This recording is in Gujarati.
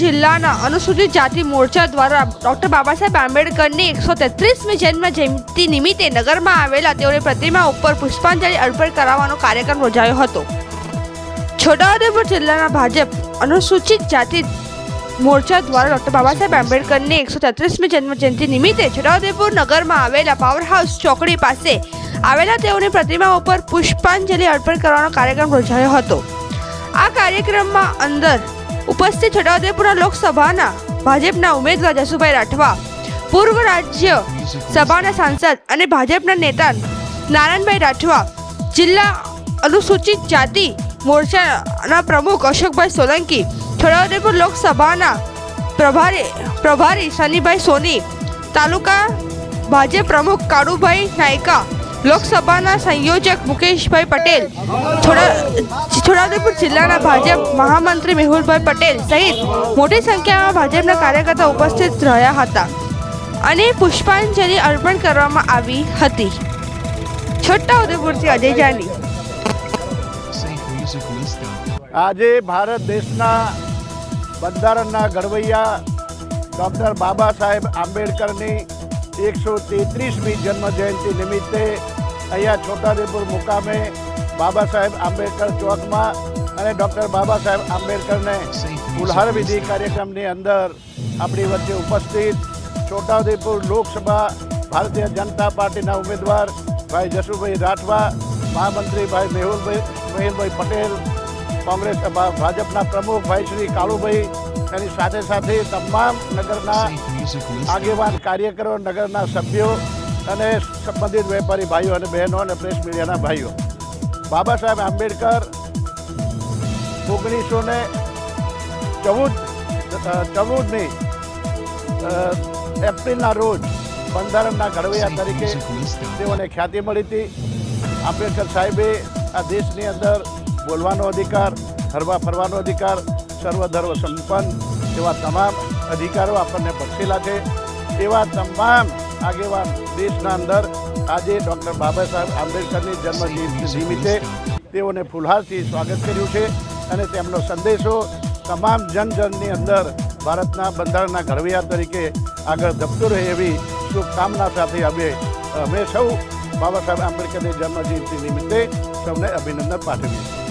જિલ્લાના અનુસૂચિત જાતિ મોરચા દ્વારા ડોક્ટર બાબા સાહેબ આંબેડકરની એકસો તેત્રીસમી જન્મ જયંતિ નિમિત્તે નગરમાં આવેલા તેઓની પ્રતિમા ઉપર પુષ્પાંજલિ અર્પણ કરાવવાનો કાર્યક્રમ યોજાયો હતો. છોટાઉદેપુર જિલ્લાના ભાજપ અનુસૂચિત જાતિ મોરચા દ્વારા ડોક્ટર બાબા સાહેબ આંબેડકરની એકસો તેત્રીસમી જન્મ જયંતિ નિમિત્તે છોટાઉદેપુર નગરમાં આવેલા પાવર હાઉસ ચોકડી પાસે આવેલા તેઓની પ્રતિમા ઉપર પુષ્પાંજલિ અર્પણ કરવાનો કાર્યક્રમ યોજાયો હતો. આ કાર્યક્રમમાં અંદર ઉપસ્થિત છોટાઉદેપુરના લોકસભાના ભાજપના ઉમેદવાર જસુભાઈ રાઠવા, પૂર્વ રાજ્ય સભાના સાંસદ અને ભાજપના નેતા નારાયણભાઈ રાઠવા, જિલ્લા અનુસૂચિત જાતિ મોરચાના પ્રમુખ અશોકભાઈ સોલંકી, છોટાઉદેપુર લોકસભાના પ્રભારી પ્રભારી શનિભાઈ સોની, તાલુકા ભાજપ પ્રમુખ કાળુભાઈ નાયકા લોકસભાના સંયોજક મુકેશભાઈ પટેલ, છોડા, છોટાઉદેપુર જિલ્લાના ભાજપ મહામંત્રી મેહુલભાઈ પટેલ સહિત મોટી સંખ્યામાં ભાજપના કાર્યકર્તા ઉપસ્થિત રહ્યા હતા અને પુષ્પાંજલિ અર્પણ કરવામાં આવી હતી છોટાઉદેપુરથી અજય જાની. આજે ભારત દેશના બંધારણના ઘડવૈયા ડૉક્ટર બાબા સાહેબ આંબેડકરની એકસો તેત્રીસમી જન્મ જયંતિ નિમિત્તે અહીંયા છોટાદેપુર મુકામે બાબા સાહેબ આંબેડકર ચોકમાં અને ડૉક્ટર બાબા સાહેબ આંબેડકરને ગુલહાર વિધિ કાર્યક્રમની અંદર આપણી વચ્ચે ઉપસ્થિત છોટાઉદેપુર લોકસભા ભારતીય જનતા પાર્ટીના ઉમેદવાર ભાઈ જશુભાઈ રાઠવા મહામંત્રી ભાઈ મેહુલભાઈ મેહુલભાઈ પટેલ કોંગ્રેસ ભાજપના પ્રમુખ ભાઈ શ્રી કાળુભાઈ એની સાથે સાથે તમામ નગરના આગેવાન કાર્યકરો નગરના સભ્યો અને સંબંધિત વેપારી ભાઈઓ અને બહેનો અને પ્રેસ મીડિયાના ભાઈઓ. બાબા સાહેબ આંબેડકર ઓગણીસો ને ચૌદ ચૌદની એપ્રિલના રોજ બંધારણના ઘડવૈયા તરીકે તેઓને ખ્યાતિ મળી હતી. આંબેડકર સાહેબે આ દેશની અંદર બોલવાનો અધિકાર હરવા ફરવાનો અધિકાર સર્વધર્મ સંપન્ન એવા તમામ અધિકારો આપણને બક્ષેલા છે. એવા તમામ આગેવાન દેશના અંદર આજે ડૉક્ટર બાબા સાહેબ આંબેડકરની જન્મ નિમિત્તે તેઓને ફુલહારથી સ્વાગત કર્યું છે અને તેમનો સંદેશો તમામ જનજનની અંદર ભારતના બંધારણના ઘડવૈયા તરીકે આગળ ધપતો રહે એવી શુભકામના સાથે અમે અમે સૌ બાબા સાહેબ આંબેડકરની જન્મજયંતિ નિમિત્તે સૌને અભિનંદન પાઠવીએ છીએ.